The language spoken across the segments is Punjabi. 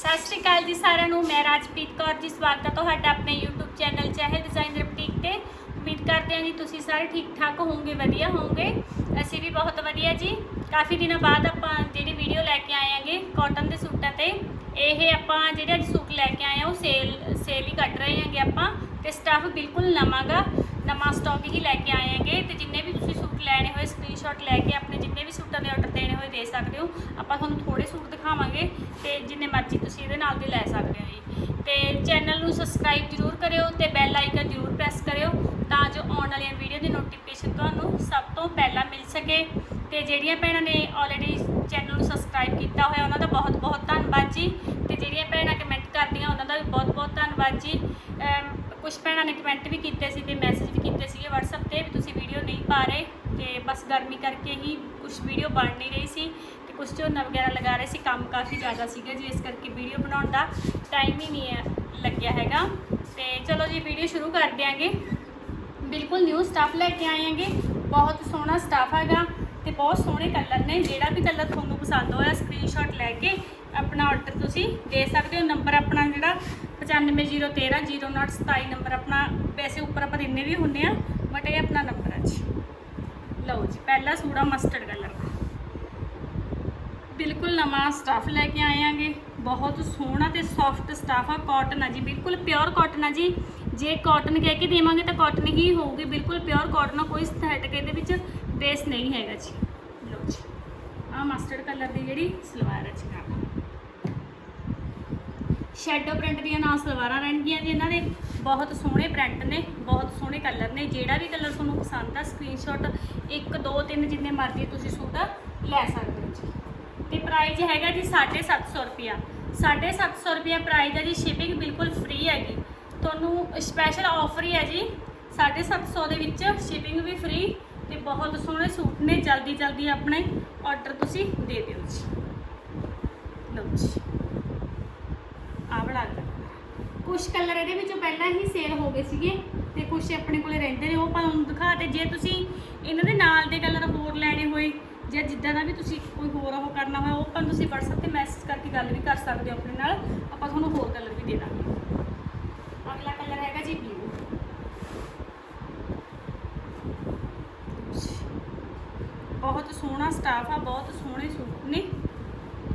ਸਤਿ ਸ਼੍ਰੀ ਅਕਾਲ ਜੀ ਸਾਰਿਆਂ ਨੂੰ, ਮੈਂ ਰਾਜਪ੍ਰੀਤ ਕੌਰ ਜੀ, ਸਵਾਗਤ ਹੈ ਤੁਹਾਡਾ ਆਪਣੇ YouTube ਚੈਨਲ ਚਾਹੇ ਡਿਜ਼ਾਈਨਰ ਬੁਟੀਕ ਤੇ। ਉਮੀਦ ਕਰਦੇ ਹਾਂ ਜੀ ਤੁਸੀਂ ਸਾਰੇ ਠੀਕ ਠਾਕ ਹੋਵੋਗੇ, ਵਧੀਆ ਹੋਵੋਗੇ। ਅਸੀਂ ਵੀ ਬਹੁਤ ਵਧੀਆ ਜੀ। ਕਾਫੀ ਦਿਨਾਂ ਬਾਅਦ ਆਪਾਂ ਜਿਹੜੀ ਵੀਡੀਓ ਲੈ ਕੇ ਆਏ ਆਂਗੇ ਕਾਟਨ ਦੇ ਸੂਟਾਂ ਤੇ, ਇਹ ਆਪਾਂ ਜਿਹੜੇ ਅੱਜ ਸੂਟ ਲੈ ਕੇ ਆਏ ਆ, ਉਹ ਸੇਲ ਸੇਲ ਹੀ ਕੱਢ ਰਹੇ ਆਂਗੇ ਆਪਾਂ ਤੇ ਸਟਾਫ ਬਿਲਕੁਲ ਨਵਾਂਗਾ। ਨਵਾਂ ਸਟਾਕ ਹੀ ਲੈ ਕੇ ਆਏ ਹੈਗੇ ਤੇ ਜਿੰਨੇ ਵੀ ਤੁਸੀਂ ਸੂਟ ਲੈਣੇ ਹੋਏ ਸਕਰੀਨਸ਼ਾਟ ਲੈ ਕੇ ਆਪਣੇ ਜਿੰਨੇ ਵੀ ਸੂਟਾਂ ਦੇ ਆਰਡਰ ਦੇਣੇ ਹੋਏ ਦੇ ਸਕਦੇ ਹੋ। ਆਪਾਂ ਤੁਹਾਨੂੰ ਥੋੜੇ ਸੂਟ ਦਿਖਾਵਾਂਗੇ ਤੇ ਜਿੰਨੇ ਮਰਜ਼ੀ ਤੁਸੀਂ ਇਹਦੇ ਨਾਲ ਦੇ ਲੈ ਸਕਦੇ ਹੋ ਜੀ। ਤੇ ਚੈਨਲ ਨੂੰ ਸਬਸਕ੍ਰਾਈਬ ਜਰੂਰ ਕਰਿਓ ਤੇ ਬੈਲ ਆਈਕਨ ਜਰੂਰ ਪ੍ਰੈਸ ਕਰਿਓ ਤਾਂ ਜੋ ਆਉਣ ਵਾਲੀਆਂ ਵੀਡੀਓ ਦੀ ਨੋਟੀਫਿਕੇਸ਼ਨ ਤੁਹਾਨੂੰ ਸਭ ਤੋਂ ਪਹਿਲਾਂ ਮਿਲ ਸਕੇ। ਤੇ ਜਿਹੜੀਆਂ ਭੈਣਾਂ ਨੇ ਆਲਰੇਡੀ ਚੈਨਲ ਨੂੰ ਸਬਸਕ੍ਰਾਈਬ ਕੀਤਾ ਹੋਇਆ ਉਹਨਾਂ ਦਾ ਬਹੁਤ ਬਹੁਤ ਧੰਨਵਾਦ ਜੀ। ਤੇ ਜਿਹੜੀਆਂ ਭੈਣਾਂ ਕਮੈਂਟ ਕਰਦੀਆਂ ਉਹਨਾਂ ਦਾ ਵੀ ਬਹੁਤ ਬਹੁਤ ਧੰਨਵਾਦ ਜੀ। ਕੁਝ ਭੈਣਾਂ ਨੇ ਕਮੈਂਟ ਵੀ ਕੀਤੇ ਸੀ ਤੇ ਮੈਸੇਜ WhatsApp ਤੇ ਵੀ ਤੁਸੀਂ ਵੀਡੀਓ ਨਹੀਂ ਪਾ ਰਹੇ ਤੇ ਬਸ ਗਰਮੀ ਕਰਕੇ ਹੀ ਕੁਝ ਵੀਡੀਓ ਬਣ ਨਹੀਂ ਰਹੀ ਸੀ ਤੇ ਕੁਝ ਝੋਨਾ ਵਗੈਰਾ ਲਗਾ ਰਹੇ ਸੀ, ਕੰਮ ਕਾਫੀ ਜ਼ਿਆਦਾ ਸੀਗਾ ਜੀ, ਇਸ ਕਰਕੇ ਵੀਡੀਓ ਬਣਾਉਣ ਦਾ ਟਾਈਮ ਹੀ ਨਹੀਂ ਹੈ, ਲੱਗਿਆ ਹੈਗਾ। ਤੇ ਚਲੋ ਜੀ ਵੀਡੀਓ ਸ਼ੁਰੂ ਕਰ ਦਿਆਂਗੇ। ਬਿਲਕੁਲ ਨਿਊ ਸਟਾਫ ਲੈ ਕੇ ਆਏ ਆਂਗੇ ਬਹੁਤ ਸੋਹਣਾ ਸਟਾਫ ਹੈਗਾ ਤੇ ਬਹੁਤ ਸੋਹਣੇ ਕਲਰ ਨੇ। ਜਿਹੜਾ ਵੀ ਕਲਰ ਤੁਹਾਨੂੰ ਪਸੰਦ ਹੋਇਆ ਸਕਰੀਨਸ਼ਾਟ ਲੈ ਕੇ ਆਪਣਾ ਆਰਡਰ ਤੁਸੀਂ ਦੇ ਸਕਦੇ ਹੋ। ਨੰਬਰ ਆਪਣਾ ਜਿਹੜਾ 9501300927 ਨੰਬਰ ਆਪਣਾ। ਵੈਸੇ ਉੱਪਰ ਆਪਾਂ ਦਿੰਨੇ ਵੀ ਹੁੰਨੇ ਆ ਬਟ ਇਹ ਆਪਣਾ ਨੰਬਰ ਹੈ ਜੀ ਲਓ ਜੀ ਪਹਿਲਾ ਸੂੜਾ ਮਸਟਰਡ ਕਲਰ ਦਾ ਬਿਲਕੁਲ ਨਵਾਂ ਸਟਾਫ ਲੈ ਕੇ ਆਏ ਆਂਗੇ ਬਹੁਤ ਸੋਹਣਾ ਤੇ ਸੌਫਟ ਸਟਾਫ ਆ ਕਾਟਨ ਆ ਜੀ ਬਿਲਕੁਲ ਪਿਓਰ ਕਾਟਨ ਆ ਜੀ ਜੇ ਕਾਟਨ ਕਹਿ ਕੇ ਦੇਵਾਂਗੇ ਤਾਂ ਕਾਟਨ ਹੀ ਹੋਊਗੀ ਬਿਲਕੁਲ ਪਿਓਰ ਕਾਟਨ ਆ ਕੋਈ ਸਿੰਥੈਟਿਕ ਇਹਦੇ ਵਿੱਚ ਬੇਸ ਨਹੀਂ ਹੈਗਾ ਜੀ ਲਓ ਜੀ ਆ ਮਸਟਰਡ ਕਲਰ ਦੀ ਜਿਹੜੀ ਸਲਵਾਰ ਹੈ ਜੀ ਨਾਲ ਸ਼ੈਡੋ ਪ੍ਰਿੰਟ ਦੀਆਂ ਨਾਲ ਸਲਵਾਰਾਂ ਰਹਿਣਗੀਆਂ ਜੀ, ਇਹਨਾਂ ਦੇ ਬਹੁਤ ਸੋਹਣੇ ਪ੍ਰਿੰਟ ਨੇ, ਬਹੁਤ ਸੋਹਣੇ ਕਲਰ ਨੇ। ਜਿਹੜਾ ਵੀ ਕਲਰ ਤੁਹਾਨੂੰ ਪਸੰਦ ਆ ਸਕਰੀਨਸ਼ਾਟ 1 2 3 ਜਿੰਨੇ ਮਰਜ਼ੀ ਤੁਸੀਂ ਸੂਟ ਲੈ ਸਕਦੇ ਹੋ ਜੀ। ਤੇ ਪ੍ਰਾਈਸ ਹੈਗਾ ਜੀ 750 ਰੁਪਿਆ 750 ਰੁਪਿਆ ਪ੍ਰਾਈਸ ਹੈ ਜੀ ਸ਼ਿਪਿੰਗ ਬਿਲਕੁਲ ਫ੍ਰੀ ਹੈਗੀ। ਤੁਹਾਨੂੰ ਸਪੈਸ਼ਲ ਆਫਰ ਹੀ ਹੈ ਜੀ 750 ਦੇ ਵਿੱਚ ਸ਼ਿਪਿੰਗ ਵੀ ਫ੍ਰੀ ਤੇ ਬਹੁਤ ਸੋਹਣੇ ਸੂਟ ਨੇ ਜਲਦੀ ਜਲਦੀ ਆਪਣੇ ਆਰਡਰ ਤੁਸੀਂ ਦੇ ਦਿਓ ਜੀ। ਲਓ ਜੀ ਆਹ ਬਣਾ ਲਓ ਕੁਝ ਕਲਰ ਇਹਦੇ ਵਿੱਚੋਂ ਪਹਿਲਾਂ ਹੀ ਸੇਲ ਹੋ ਗਏ ਸੀਗੇ ਤੇ ਕੁਝ ਆਪਣੇ ਕੋਲੇ ਰਹਿੰਦੇ ਨੇ, ਉਹ ਆਪਾਂ ਤੁਹਾਨੂੰ ਦਿਖਾ ਤੇ ਜੇ ਤੁਸੀਂ ਇਹਨਾਂ ਦੇ ਨਾਲ ਦੇ ਕਲਰ ਹੋਰ ਲੈਣੇ ਹੋਏ ਜਾਂ ਜਿੱਦਾਂ ਦਾ ਵੀ ਤੁਸੀਂ ਕੋਈ ਹੋਰ ਉਹ ਕਰਨਾ ਹੋਇਆ, ਉਹ ਆਪਾਂ ਤੁਸੀਂ WhatsApp ਤੇ ਮੈਸੇਜ ਕਰਕੇ ਗੱਲ ਵੀ ਕਰ ਸਕਦੇ ਹੋ ਆਪਣੇ ਨਾਲ, ਆਪਾਂ ਤੁਹਾਨੂੰ ਹੋਰ ਕਲਰ ਵੀ ਦੇ ਦਾਂਗੇ। ਅਗਲਾ ਕਲਰ ਹੈਗਾ ਜੀ ਬਲੂ ਬਹੁਤ ਸੋਹਣਾ ਸਟਾਫ ਆ, ਬਹੁਤ ਸੋਹਣੇ ਸੂਟ ਨੇ।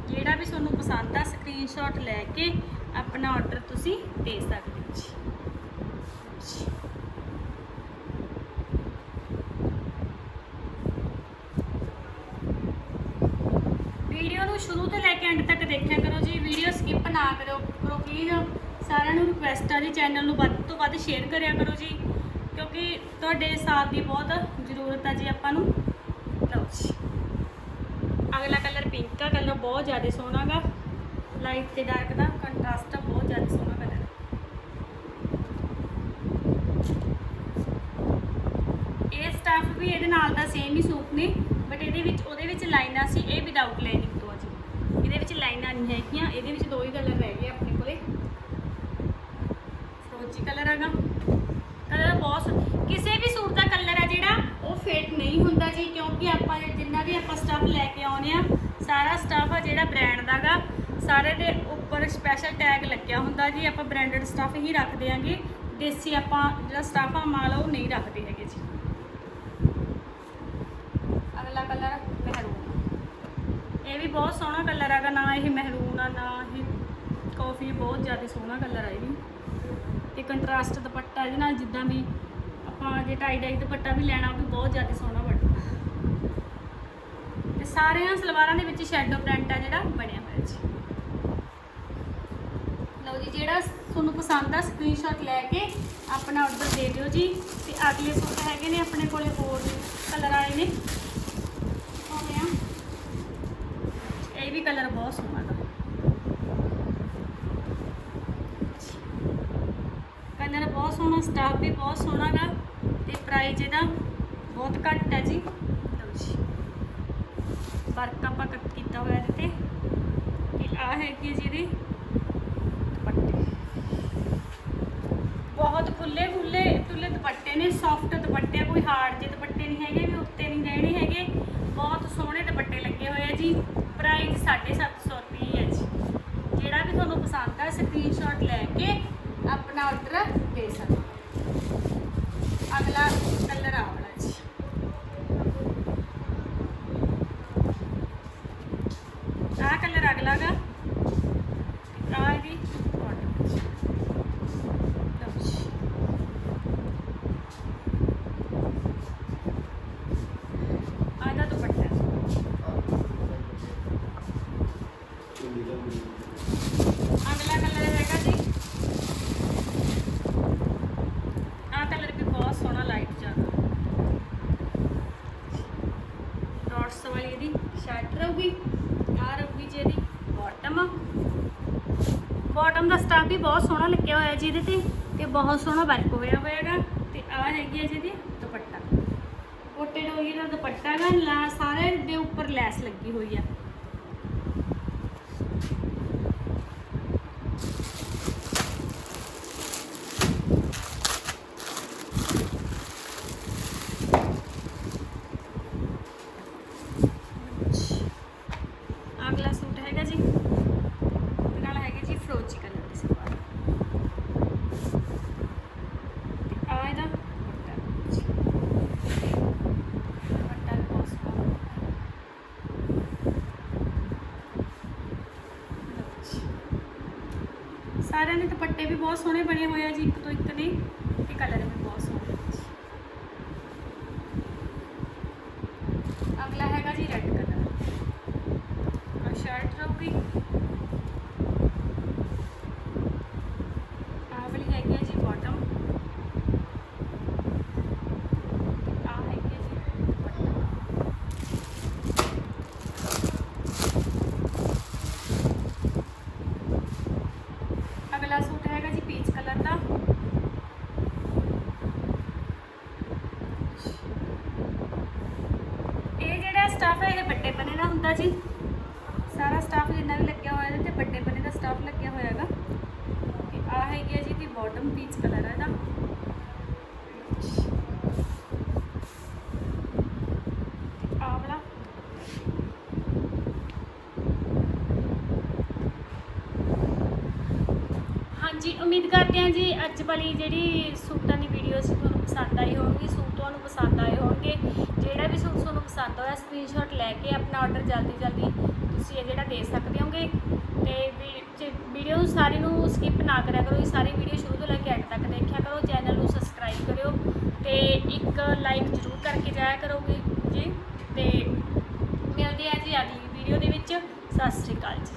ਜਿਹੜਾ ਵੀ ਤੁਹਾਨੂੰ ਪਸੰਦ ਆ ਸਕਰੀਨਸ਼ਾਟ ਲੈ ਕੇ ਆਪਣਾ ਆਰਡਰ ਤੁਸੀਂ ਦੇ ਸਕਦੇ ਹੋ ਜੀ। ਵੀਡੀਓ ਨੂੰ ਸ਼ੁਰੂ ਤੋਂ ਲੈ ਕੇ ਐਂਡ ਤੱਕ ਦੇਖਿਆ ਕਰੋ ਜੀ। ਵੀਡੀਓ ਸਕਿਪ ਨਾ ਕਰਿਓ। ਕਰੋ ਪਲੀਜ਼ ਸਾਰਿਆਂ ਨੂੰ ਰਿਕੁਐਸਟ ਆ ਜੀ ਚੈਨਲ ਨੂੰ ਵੱਧ ਤੋਂ ਵੱਧ ਸ਼ੇਅਰ ਕਰਿਆ ਕਰੋ ਜੀ। ਕਿਉਂਕਿ ਤੁਹਾਡੇ ਸਾਥ ਦੀ ਬਹੁਤ ਜ਼ਰੂਰਤ ਆ ਜੀ ਆਪਾਂ ਨੂੰ। ਲਓ ਜੀ। ਅਗਲਾ ਕਲਰ ਪਿੰਕ ਦਾ ਕਲਰ ਬਹੁਤ ਜ਼ਿਆਦਾ ਸੋਹਣਾ ਗਾ। ਲਾਈਟ ਤੇ ਡਾਰਕ ਦਾ ਕੰਟਰਾਸਟ ਆ ਬਹੁਤ ਜ਼ਿਆਦਾ ਸੋਹਣਾ ਕਲਰ ਇਹ ਸਟਾਫ ਵੀ ਇਹਦੇ ਨਾਲ ਦਾ ਸੇਮ ਹੀ ਸੂਟ ਨੇ ਬਟ ਇਹਦੇ ਵਿੱਚ, ਉਹਦੇ ਵਿੱਚ ਲਾਈਨਾਂ ਸੀ, ਇਹ ਵਿਦਆਊਟ ਲਾਈਨਿੰਗ ਤੋਂ ਆ ਜੀ। ਇਹਦੇ ਵਿੱਚ ਲਾਈਨਾਂ ਨਹੀਂ ਹੈਗੀਆਂ, ਇਹਦੇ ਵਿੱਚ ਦੋ ਹੀ ਕਲਰ ਰਹਿ ਗਏ ਆਪਣੇ ਕੋਲੇ। ਫਰੋਜੀ ਕਲਰ ਹੈਗਾ। ਕਲਰ ਬਹੁਤ ਸੋ- ਕਿਸੇ ਵੀ ਸੂਟ ਦਾ ਕਲਰ ਆ ਜਿਹੜਾ, ਉਹ ਫੇਟ ਨਹੀਂ ਹੁੰਦਾ ਜੀ, ਕਿਉਂਕਿ ਆਪਾਂ ਜਿੰਨਾ ਵੀ ਆਪਾਂ ਸਟਾਫ ਲੈ ਕੇ ਆਉਨੇ ਆ ਸਾਰਾ ਸਟਾਫ ਆ ਜਿਹੜਾ ਬ੍ਰਾਂਡ ਦਾਗਾ ਸਾਰੇ ਦੇ ਉੱਪਰ ਸਪੈਸ਼ਲ ਟੈਗ ਲੱਗਿਆ ਹੁੰਦਾ ਜੀ, ਆਪਾਂ ਬ੍ਰਾਂਡਡ ਸਟਾਫ ਹੀ ਰੱਖਦੇ ਆਂਗੇ ਦੇਸੀ ਆਪਾਂ ਜਿਹੜਾ ਸਟਾਫ ਆ, ਮਾਲ ਉਹ ਨਹੀਂ ਰੱਖਦੇ ਹੈਗੇ ਜੀ। ਅਗਲਾ ਕਲਰ ਮਹਿਰੂਨ। ਇਹ ਵੀ ਬਹੁਤ ਸੋਹਣਾ ਕਲਰ ਹੈਗਾ, ਨਾ ਇਹ ਮਹਿਰੂਨ ਆ, ਨਾ ਇਹ ਕਾਫੀ ਬਹੁਤ ਜ਼ਿਆਦਾ ਸੋਹਣਾ ਕਲਰ ਆ ਇਹ ਵੀ। ਤੇ ਕੰਟਰਾਸਟ ਦੁਪੱਟਾ ਇਹਦੇ ਨਾਲ ਜਿੱਦਾਂ ਵੀ ਆਪਾਂ ਜੇ ਟਾਈ ਡਾਈ ਦੁਪੱਟਾ ਵੀ ਲੈਣਾ, ਉਹ ਵੀ ਬਹੁਤ ਜ਼ਿਆਦਾ ਸੋਹਣਾ ਬਣਦਾ। ਤੇ ਸਾਰਿਆਂ ਸਲਵਾਰਾਂ ਦੇ ਵਿੱਚ ਸ਼ੈਡੋ ਪ੍ਰਿੰਟ ਆ ਜਿਹੜਾ ਬਣਿਆ ਹੋਇਆ ਜੀ ਲਓ ਜੀ ਜਿਹੜਾ ਤੁਹਾਨੂੰ ਪਸੰਦ ਆ ਸਕਰੀਨਸ਼ਾਟ ਲੈ ਕੇ ਆਪਣਾ ਆਰਡਰ ਦੇ ਦਿਓ ਜੀ। ਤੇ ਅਗਲੇ ਸੂਟ ਹੈਗੇ ਨੇ ਆਪਣੇ ਕੋਲੇ ਹੋਰ ਕਲਰ ਆਏ ਨੇ। ਸੋਹਣੇ ਆ। ਇਹ ਵੀ ਕਲਰ ਬਹੁਤ ਸੋਹਣਾ ਦਾ ਕਲਰ ਬਹੁਤ ਸੋਹਣਾ ਸਟਾਫ ਵੀ ਬਹੁਤ ਸੋਹਣਾ ਗਾ। ਤੇ ਪ੍ਰਾਈਸ ਇਹਦਾ ਬਹੁਤ ਘੱਟ ਹੈ ਜੀ। ਲਓ ਜੀ। ਵਰਕ ਆਪਾਂ ਕੱਟ ਕੀਤਾ ਹੋਇਆ ਇਹਦੇ ਤੇ। ਤੇ ਆ ਹੈ ਕਿ ਜਿਹਦੇ ਦੁਪੱਟੇ ਬਹੁਤ ਖੁੱਲੇ ਖੁੱਲੇ ਤੁੱਲੇ ਦੁਪੱਟੇ ਨੇ ਸੌਫਟ ਦੁਪੱਟੇ ਆ, ਕੋਈ ਹਾਰਡ ਜਿਹੇ ਦੁਪੱਟੇ ਨਹੀਂ ਹੈਗੇ ਵੀ ਉੱਤੇ ਨਹੀਂ ਰਹਿਣੇ ਹੈਗੇ। ਬਹੁਤ ਸੋਹਣੇ ਦੁਪੱਟੇ ਲੱਗੇ ਹੋਏ ਆ ਜੀ। ਪ੍ਰਾਈਸ 750 ਰੁਪਏ ਹੈ ਜੀ। ਜਿਹੜਾ ਵੀ ਤੁਹਾਨੂੰ ਪਸੰਦ ਆ ਸਕਰੀਨਸ਼ਾਟ ਲੈ ਕੇ ਆਪਣਾ ਆਰਡਰ ਦੇ ਸਕਦੇ ਅਗਲਾ ਕਲਰ ਆ ਵਾਲਾ ਜੀ। ਆਹ ਕਲਰ ਅਗਲਾ ਗਾ ਆ ਇਹਦੀ bottom ਜੀ। ਲਓ ਜੀ। ਆਹ ਇਹਦਾ ਦੁਪੱਟਾ ਅਗਲਾ ਕਲਰ ਹੈਗਾ ਜੀ ਆਹ ਕਲਰ ਵੀ ਬਹੁਤ ਸੋਹਣਾ ਲਾਈਟ ਜਿਹਾ ਡਾਟਸ ਵਾਲੀ ਇਹਦੀ ਸ਼ਰਟ ਰਹੂਗੀ ਆਹ ਰਹੂਗੀ ਜੀ ਇਹਦੀ ਬਾਟਮ ਬਾਟਮ ਦਾ ਸਟਾਫ ਵੀ ਬਹੁਤ ਸੋਹਣਾ ਲੱਗਿਆ ਹੋਇਆ ਜੀ ਇਹਦੇ ਤੇ ਤੇ ਬਹੁਤ ਸੋਹਣਾ ਵਰਕ ਹੋਇਆ ਹੋਇਆ ਹੈਗਾ। ਤੇ ਆਹ ਹੈਗੀ ਹੈ ਜਿਹਦੀ ਦੁਪੱਟਾ। ਕੋਟੇ ਡੋਰੀ ਦਾ ਦੁਪੱਟਾ ਹੈਗਾ, ਲਾ ਸਾਰੇ ਦੇ ਉੱਪਰ ਲੈਸ ਲੱਗੀ ਹੋਈ ਆ ਅਗਲਾ ਸੂਟ ਹੈਗਾ ਜੀ ਇਹਦੇ ਨਾਲ ਹੈਗੇ ਜੀ ਫਰੋਜੀ ਕਲਰ ਦੀ ਸਲਵਾਰ ਤੇ ਆ ਇਹਦਾ ਦੁਪੱਟਾ ਜੀ। ਦੁਪੱਟਾ ਵੀ ਬਹੁਤ ਸੋਹਣਾ ਲਓ ਜੀ। ਸਾਰਿਆਂ ਦੇ ਦੁਪੱਟੇ ਵੀ ਬਹੁਤ ਸੋਹਣੇ ਬਣੇ ਹੋਏ ਆ ਜੀ, ਇੱਕ ਤੋਂ ਇੱਕ ਨੇ ਤੇ ਕਲਰ ਵੀ ਬਹੁਤ ਸੋਹਣੇ ਆ ਜੀ ਅਗਲਾ ਹੈਗਾ ਜੀ ਰੈੱਡ ਕਲਰ ਆ ਸ਼ਰਟ ਰਹੂਗੀ ਆਹ ਵਾਲੀ ਹੈਗੀ ਹੈ ਜੀ ਬਾਟਮ ਆ ਹੈਗੀ ਹੈ ਜੀ ਦੁਪੱਟਾ ਅਗਲਾ ਸੂਟ ਹੈਗਾ ਜੀ ਪੀਚ ਕਲਰ ਦਾ ਇਹ ਜਿਹੜਾ ਸਟਾਫ ਹੈ ਇਹ ਵੱਡੇ ਬਨੇ ਜੀ। ਸਾਰਾ ਸਟਾਫ ਜਿੰਨਾ ਵੀ ਲੱਗਿਆ ਹੋਇਆ ਤੇ ਵੱਡੇ ਬਨੇ ਦਾ ਸਟਾਫ ਲੱਗਿਆ ਹੋਇਆ ਹੈਗਾ। ਤੇ ਆ ਹੈਗੀ ਜੀ ਦੀ ਬਾਟਮ ਪੀਚ ਕਲਰ ਹੈ ਇਹਦਾ। ਹਾਂਜੀ, ਉਮੀਦ ਕਰਦੇ ਹਾਂ ਜੀ ਅੱਜ ਵਾਲੀ ਜਿਹੜੀ ਸੂਟਾਂ ਦੀ ਵੀਡੀਓ ਸੀ ਤੁਹਾਨੂੰ ਪਸੰਦ ਆਈ ਹੋਣਗੇ, ਸੂਟ ਤੁਹਾਨੂੰ ਪਸੰਦ ਆਏ ਹੋਣਗੇ। ਜਿਹੜਾ ਵੀ ਸੂਟ ਤੁਹਾਨੂੰ ਪਸੰਦ ਹੋਇਆ ਸਕਰੀਨਸ਼ਾਟ ਲੈ ਕੇ ਆਪਣਾ ਆਰਡਰ ਜਲਦੀ ਜਲਦੀ ਤੁਸੀਂ ਇਹ ਜਿਹੜਾ ਦੇ ਸਕਦੇ ਹੋਗੇ। ਤੇ ਵੀਡੀਓ ਨੂੰ ਸਾਰੀ ਨੂੰ ਸਕਿਪ ਨਾ ਕਰਿਆ ਕਰੋ, ਇਹ ਸਾਰੀ ਵੀਡੀਓ ਸ਼ੁਰੂ ਤੋਂ ਲੈ ਕੇ ਐਂਡ ਤੱਕ ਦੇਖਿਆ ਕਰੋ। ਚੈਨਲ ਨੂੰ ਸਬਸਕ੍ਰਾਈਬ ਕਰਿਓ ਤੇ ਇੱਕ ਲਾਈਕ ਜ਼ਰੂਰ ਕਰਕੇ ਜਾਇਆ ਕਰੋਗੇ ਜੀ। ਤੇ ਮਿਲਦੇ ਆ ਜੀ ਅਗਲੀ ਵੀਡੀਓ ਦੇ ਵਿੱਚ। ਸਤਿ ਸ਼੍ਰੀ ਅਕਾਲ ਜੀ।